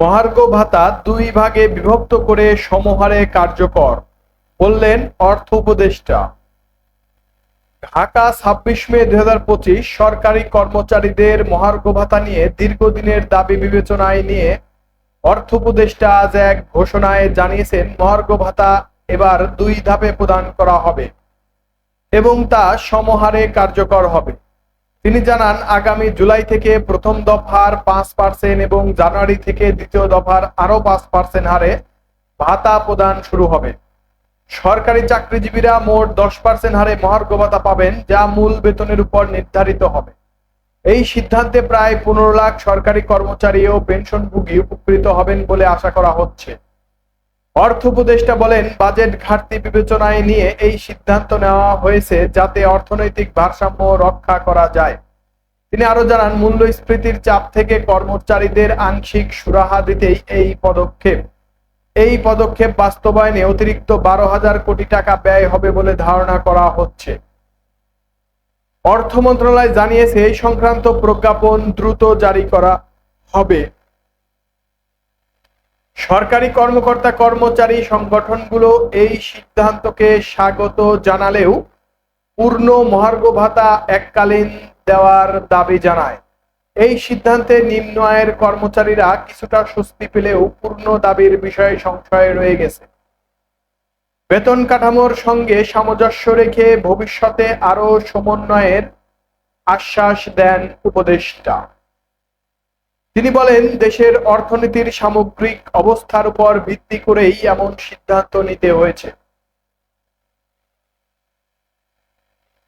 মহার্ঘ ভাতা দুই ভাগে বিভক্ত করে সমহারে কার্যকর। বললেন অর্থ উপদেষ্টা। ঢাকা ছাব্বিশ মে দুই হাজার পঁচিশ সরকারি কর্মচারীদের মহার্ঘ ভাতা নিয়ে দীর্ঘদিনের দাবি বিবেচনায় নিয়ে অর্থ উপদেষ্টা আজ এক ঘোষণায় জানিয়েছেন, মহার্ঘ ভাতা এবার দুই ধাপে প্রদান করা হবে এবং তা সমহারে কার্যকর হবে। তিনি জানান, আগামী জুলাই থেকে প্রথম দফার পাঁচ পার্সেন্ট এবং জানুয়ারি থেকে দ্বিতীয় দফার আরও পাঁচ পার্সেন্ট হারে ভাতা প্রদান শুরু হবে। সরকারি চাকরিজীবীরা মোট দশ পার্সেন্ট হারে মহার্ঘ ভাতা পাবেন, যা মূল বেতনের উপর নির্ধারিত হবে। এই সিদ্ধান্তে প্রায় পনেরো লাখ সরকারি কর্মচারী ও পেনশনভোগী উপকৃত হবেন বলে আশা করা হচ্ছে। অর্থ উপদেষ্টা বলেন, বাজেট ঘাটতি বিবেচনায় নিয়ে এই সিদ্ধান্ত নেওয়া হয়েছে যাতে অর্থনৈতিক ভারসাম্য রক্ষা করা যায়। তিনি আরও জানান, মূল্যস্ফীতির চাপ থেকে কর্মচারীদের আংশিক সুরাহা দিতেই এই পদক্ষেপ। এই পদক্ষেপ বাস্তবায়নে অতিরিক্ত বারো হাজার কোটি টাকা ব্যয় হবে বলে ধারণা করা হচ্ছে। অর্থ মন্ত্রণালয় জানিয়েছে, এই সংক্রান্ত প্রজ্ঞাপন দ্রুত জারি করা হবে। সরকারি কর্মকর্তা কর্মচারী সংগঠনগুলো এই সিদ্ধান্তকে স্বাগত জানালেও পূর্ণ মহার্ঘ ভাতা এককালীন দেওয়ার দাবি জানায়। এই সিদ্ধান্তে নিম্ন আয়ের কর্মচারীরা কিছুটা স্বস্তি পেলেও পূর্ণ দাবির বিষয়ে সংশয় রয়ে গেছে। বেতন কাঠামোর সঙ্গে সামঞ্জস্য রেখে ভবিষ্যতে আরও সমন্বয়ের আশ্বাস দেন উপদেষ্টা। তিনি বলেন, দেশের অর্থনীতির সামগ্রিক অবস্থার উপর ভিত্তি করেই এমন সিদ্ধান্ত নিতে হয়েছে।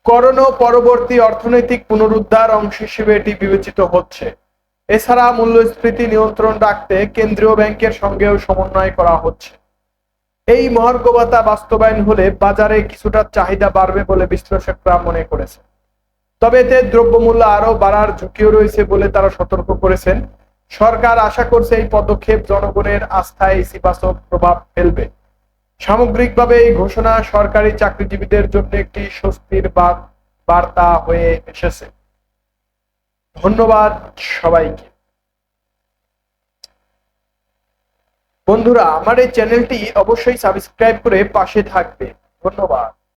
করোনা পরবর্তী অর্থনৈতিক পুনরুদ্ধার অংশ হিসেবে এটি বিবেচিত হচ্ছে। এছাড়া মূল্যস্ফীতি নিয়ন্ত্রণ রাখতে কেন্দ্রীয় ব্যাংকের সঙ্গেও সমন্বয় করা হচ্ছে। এই মহার্ঘ ভাতা বাস্তবায়ন হলে বাজারে কিছুটা চাহিদা বাড়বে বলে বিশ্লেষকরা মনে করেছে তবে এতে দ্রব্যমূল্য আরও বাড়ার ঝুঁকিও রয়েছে বলে তারা সতর্ক করেছেন। সরকার আশা করছে এই পদক্ষেপ জনগণের আস্থায় ইতিবাচক প্রভাব ফেলবে। সামগ্রিকভাবে এই ঘোষণা সরকারি চাকরিজীবীদের জন্য একটি স্বস্তির বার্তা হয়ে এসেছে। ধন্যবাদ সবাইকে। বন্ধুরা, আমার এই চ্যানেলটি অবশ্যই সাবস্ক্রাইব করে পাশে থাকবে। ধন্যবাদ।